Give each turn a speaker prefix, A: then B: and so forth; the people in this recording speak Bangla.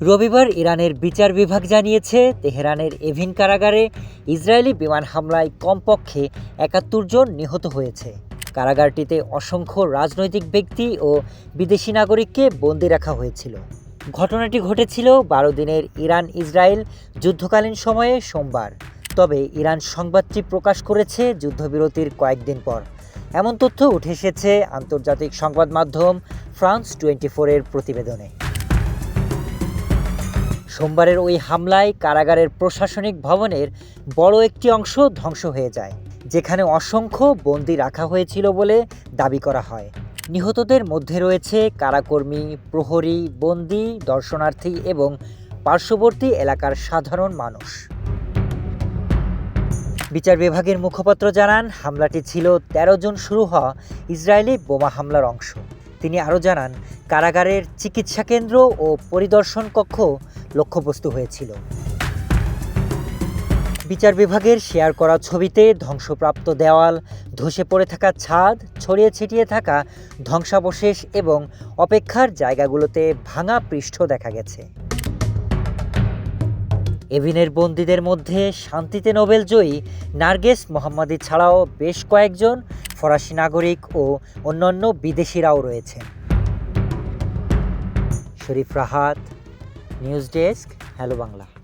A: রবিবার ইরানের বিচার বিভাগ জানিয়েছে, তেহরানের এভিন কারাগারে ইসরায়েলি বিমান হামলায় কমপক্ষে একাত্তর জন নিহত হয়েছে। কারাগারটিতে অসংখ্য রাজনৈতিক ব্যক্তি ও বিদেশি নাগরিককে বন্দি রাখা হয়েছিল। ঘটনাটি ঘটেছিল বারো দিনের ইরান ইসরায়েল যুদ্ধকালীন সময়ে সোমবার। তবে ইরান সংবাদটি প্রকাশ করেছে যুদ্ধবিরতির কয়েকদিন পর। এমন তথ্য উঠে এসেছে আন্তর্জাতিক সংবাদ মাধ্যম ফ্রান্স টোয়েন্টি ফোরের প্রতিবেদনে। সোমবারের ওই হামলায় কারাগারের প্রশাসনিক ভবনের বড় একটি অংশ ধ্বংস হয়ে যায়, যেখানে অসংখ্য বন্দি রাখা হয়েছিল বলে দাবি করা হয়। নিহতদের মধ্যে রয়েছে কারাকর্মী, প্রহরী, বন্দি, দর্শনার্থী এবং পার্শ্ববর্তী এলাকার সাধারণ মানুষ। বিচার বিভাগের মুখপাত্র জানান, হামলাটি ছিল ১৩ জন শুরু হওয়া ইসরায়েলি বোমা হামলার অংশ। তিনি আরও জানান, কারাগারের চিকিৎসা কেন্দ্র ও পরিদর্শন কক্ষ লক্ষ্যবস্তু হয়েছিল। বিচার বিভাগের শেয়ার করা ছবিতে ধ্বংসপ্রাপ্ত দেওয়াল, ধসে পড়ে থাকা ছাদ, ছড়িয়ে ছিটিয়ে থাকা ধ্বংসাবশেষ এবং অপেক্ষার জায়গাগুলোতে ভাঙা পৃষ্ঠ দেখা গেছে। এভিনের বন্দীদের মধ্যে শান্তিতে নোবেল জয়ী নার্গেস মোহাম্মদী ছাড়াও বেশ কয়েকজন ফরাসি নাগরিক ও অন্যান্য বিদেশিরাও রয়েছে। Sharif Rahat, news desk, hello Bangla.